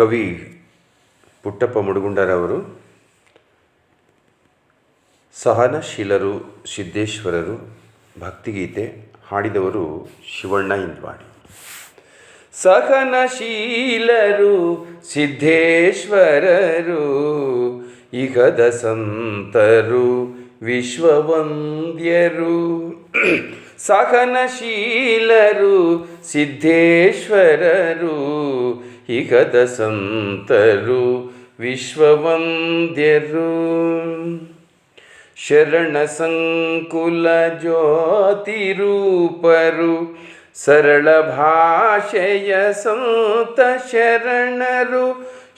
ಕವಿ ಪುಟ್ಟಪ್ಪ ಮುಡುಗುಂಡರವರು, ಸಹನಶೀಲರು ಸಿದ್ದೇಶ್ವರರು, ಭಕ್ತಿಗೀತೆ ಹಾಡಿದವರು ಶಿವಣ್ಣ ಇಂದ್ವಾಡಿ. ಸಹನಶೀಲರು ಸಿದ್ದೇಶ್ವರರು ಇಗದ ಸಂತರು ವಿಶ್ವವಂದ್ಯರು. ಸಹನಶೀಲರು ಸಿದ್ದೇಶ್ವರರು ಇಗದ ಸಂತರು ವಿಶ್ವವಂದ್ಯರು. ಶರಣ ಸಂಕುಲ ಜ್ಯೋತಿರೂಪರು ಸರಳ ಭಾಷೆಯ ಸಂತ ಶರಣರು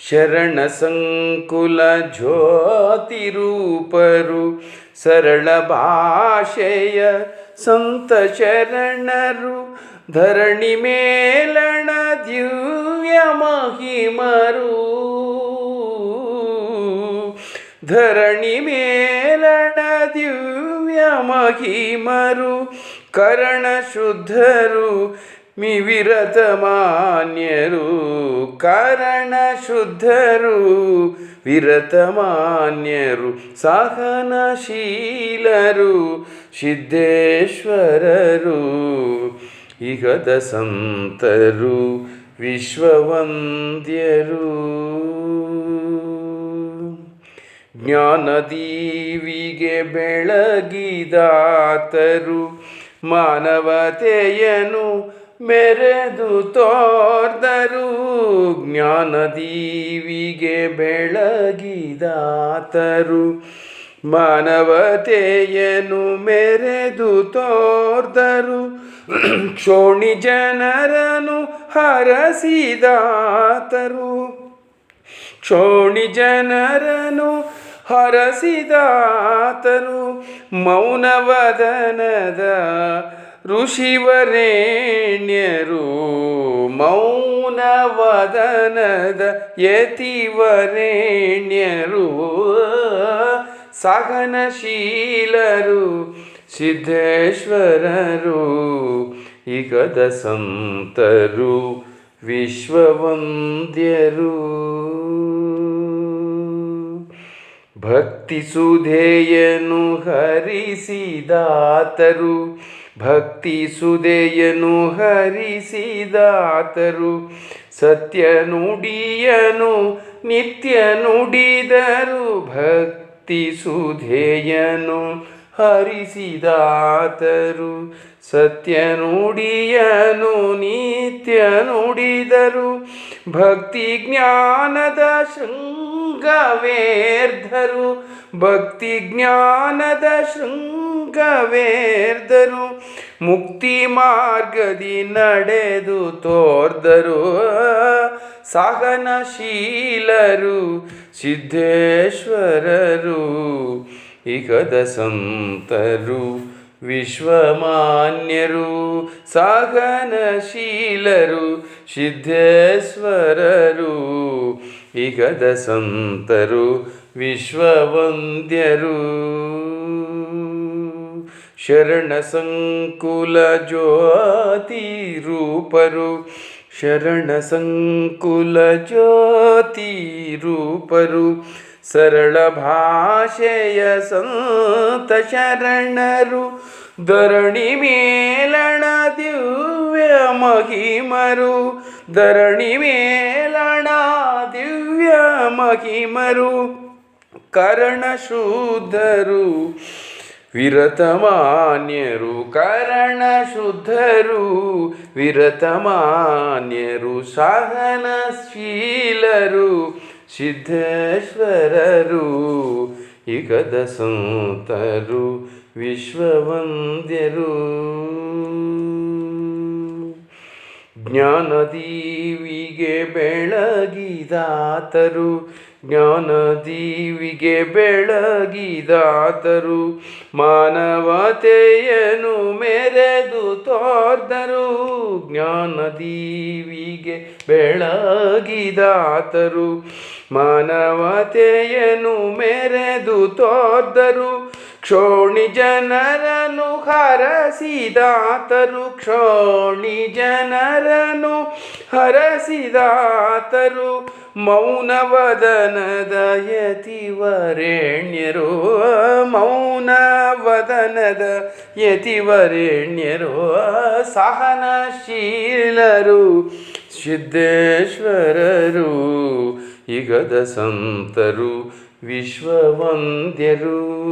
ಶರಣ ಸಂಕುಲ ಜ್ಯೋತಿರೂಪರು ಸರಳ ಭಾಷೆಯ ಸಂತ ಶರಣರು ಧರಣಿ ಮೇಲಣ ದಿವ್ಯ ಮಹಿಮರು. ಧರಣಿ ಮೇಲಣ ದಿವ್ಯ ಮಹಿಮರು. ಕರಣ ಶುದ್ಧರು, ಮಿವಿರತ ಮಾನ್ಯರು. ಕರಣ ಶುದ್ಧರು, ವಿರತ ಮಾನ್ಯರು. ಸಹನಶೀಲರು ಸಿದ್ದೇಶ್ವರರು. ಇಗದ ಸಂತರು ವಿಶ್ವವಂದ್ಯರು. ಜ್ಞಾನದೀವಿಗೆ ಬೆಳಗಿದಾತರು ಮಾನವತೆಯನು ಮೆರೆದು ತೋರ್ದರು. ಜ್ಞಾನದೀವಿಗೆ ಬೆಳಗಿದಾತರು ಮಾನವತೆಯನು ಮೆರೆದು ತೋರ್ದರು. ಕ್ಷೋಣಿ ಜನರನು ಹರಸಿದಾತರು. ಕ್ಷೋಣಿ ಜನರನು ಹರಸಿದಾತರು. ಮೌನವದನದ ಋಷಿವರೇಣ್ಯರು. ಮೌನವದನದ ಯತಿವರೇಣ್ಯರು. ಸಹನಶೀಲರು. ಸಿದ್ದೇಶ್ವರರು ಈಗದ ಸಂತರು, ವಿಶ್ವವಂದ್ಯರು. ಭಕ್ತಿ ಸುಧೆಯನು ಹರಿಸಿದಾತರು, ಭಕ್ತಿ ಸುಧೇಯನು ಹರಿಸಿದಾತರು. ಸತ್ಯ ನುಡಿಯನು, ನಿತ್ಯ ನುಡಿದರು, ಭಕ್ತಿ ಸುಧೆಯನು ಹರಿಸಿದಾತರು. ಸತ್ಯ ನುಡಿಯನು, ನಿತ್ಯ ನುಡಿದರು. ಭಕ್ತಿ ಜ್ಞಾನದ ಶೃಂಗವೇರ್ಧರು. ಭಕ್ತಿ ಜ್ಞಾನದ ಶೃಂಗವೇರ್ಧರು. ಮುಕ್ತಿ ಮಾರ್ಗದಿ ನಡೆದು ತೋರ್ದರು. ಸಹನಶೀಲರು ಸಿದ್ದೇಶ್ವರರು. ಇಗದ ಸಂತರು, ವಿಶ್ವಮಾನ್ಯರು ಸಹನಶೀಲರು ಸಿದ್ಧೇಶ್ವರರು. ಇಗದ ಸಂತರು, ವಿಶ್ವವಂದ್ಯರು. ಶರಣ ಸಂಕುಲ ಜ್ಯೋತಿ ರೂಪರು. ಶರಣ ಸಂಕುಲ ಜ್ಯೋತಿ ರೂಪರು. ಸರಳ ಭಾಷೆಯ ಸಂತ ಶರಣರು, ಧರಣಿ ಮೇಲಣ ದಿವ್ಯ ಮಹಿಮರು, ಧರಣಿ ಮೇಲಣ ದಿವ್ಯ ಮಹಿಮರು, ಕರ್ಣ ಶುದ್ಧರು ವಿರತಮಾನ್ಯರು ಕರಣ ಶುದ್ಧರು ವಿರತಮಾನ್ಯರು ಸಹನಶೀಲರು ಸಿದ್ದೇಶ್ವರರು ಇಗದ ಸಂತರು ವಿಶ್ವವಂದ್ಯರು. ಜ್ಞಾನದೀವಿಗೆ ಬೆಳಗಿದಾತರು ಜ್ಞಾನದೀವಿಗೆ ಬೆಳಗಿದಾತರು. ಮಾನವತೆಯನ್ನು ಮೆರೆದು ತೋರ್ದರು ಜ್ಞಾನದೀವಿಗೆ ಬೆಳಗಿದಾತರು. ಮಾನವತೆಯನು ಮೆರೆದು ತೋರ್ದರು. ಕ್ಷೋಣಿ ಜನರನು ಹರಸಿದಾತರು. ಕ್ಷೋಣಿ ಜನರನು ಹರಸಿದಾತರು. ಮೌನವದನದ ಯತಿವರೆಣ್ಯರು. ಮೌನವದನದ ಯತಿವರೇಣ್ಯರು. ಸಹನಶೀಲರು. ಸಿದ್ದೇಶ್ವರರು. ಇಗದ ಸಂತರು ವಿಶ್ವವಂದ್ಯರು.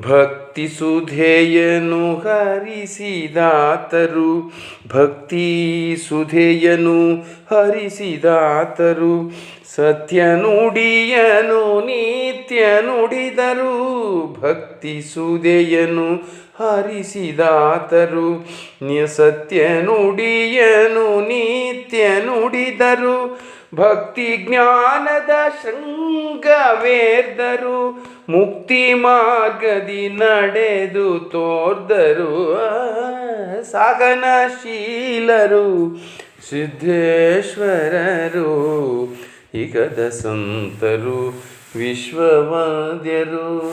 ಭಕ್ತಿ ಸುಧೇಯನು ಹರಿಸಿದಾತರು. ಭಕ್ತಿ ಸುಧೇಯನು ಹರಿಸಿದಾತರು. ಸತ್ಯ ನುಡಿಯನು ನಿತ್ಯ ನುಡಿದರು. ಭಕ್ತಿ ಸುಧೆಯನು ಹರಿಸಿದಾತರು. ಸತ್ಯ ನುಡಿಯನು, ನಿತ್ಯ ನುಡಿದರು. ಭಕ್ತಿ ಜ್ಞಾನದ ಶೃಂಗವೇರ್ದರು. ಮುಕ್ತಿ ಮಾರ್ಗದಿ ನಡೆದು ತೋರ್ದರು. ಸಾಗನಶೀಲರು ಸಿದ್ದೇಶ್ವರರು ಇಗದ ಸಂತರು, ವಿಶ್ವವಾದ್ಯರು.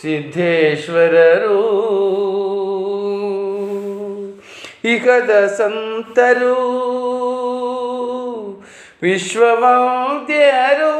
ಸಿದ್ದೇಶ್ವರರು ಇಹದ ಸಂತರು ವಿಶ್ವವಾದ್ಯರು